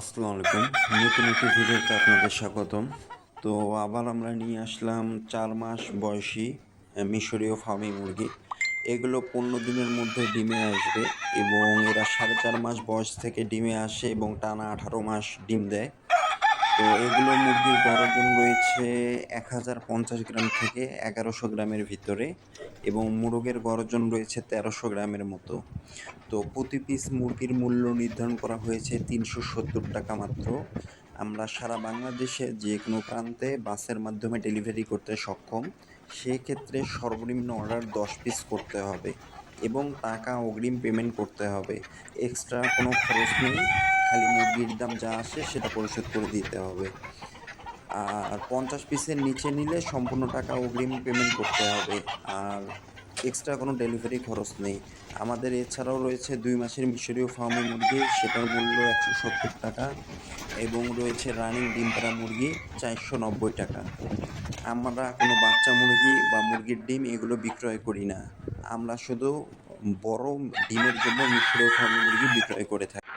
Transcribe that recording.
আসসালামু আলাইকুম। নতুন একটি ভিডিওতে আপনাদের স্বাগতম। তো আবার আমরা নিয়ে আসলাম চার মাস বয়সী মিশরীয় ফার্মি মুরগি। এগুলো পনেরো দিনের মধ্যে ডিমে আসবে এবং এরা সাড়ে চার মাস বয়স থেকে ডিমে আসে এবং টানা আঠারো মাস ডিম দেয়। তো এগুলো মুরগির গড় ওজন রয়েছে এক হাজার পঞ্চাশ গ্রাম থেকে এগারোশো গ্রামের ভিতরে এবং মুরগের গড় ওজন রয়েছে তেরোশো গ্রামের মতো। তো প্রতি পিস মুরগির মূল্য নির্ধারণ করা হয়েছে তিনশো সত্তর টাকা মাত্র। আমরা সারা বাংলাদেশে যে কোনো প্রান্তে বাসের মাধ্যমে ডেলিভারি করতে সক্ষম, সেক্ষেত্রে সর্বনিম্ন অর্ডার দশ পিস করতে হবে এবং টাকা অগ্রিম পেমেন্ট করতে হবে। এক্সট্রা কোনো খরচ নেই। খালি মুরগির দাম যা আসে সেটা পরিশোধ করে দিতে হবে। আর পঞ্চাশ পিসের নিচে নিলে সম্পূর্ণ টাকা অগ্রিম পেমেন্ট করতে হবে। আর এক্সট্রা কোনো ডেলিভারি খরচ নেই। আমাদের এছাড়াও রয়েছে দুই মাসের মিশরীয় ফার্মি মুরগি, সেটার মূল্য একশো সত্তর টাকা এবং রয়েছে রানিং ডিম পাড়া মুরগি, চারশো নব্বই টাকা। আমরা কোনো বাচ্চা মুরগি বা মুরগির ডিম এগুলো বিক্রয় করি না। আমরা শুধু বড় ডিমের জন্য মিশরীয় ফার্মি মুরগি বিক্রয় করে থাকি।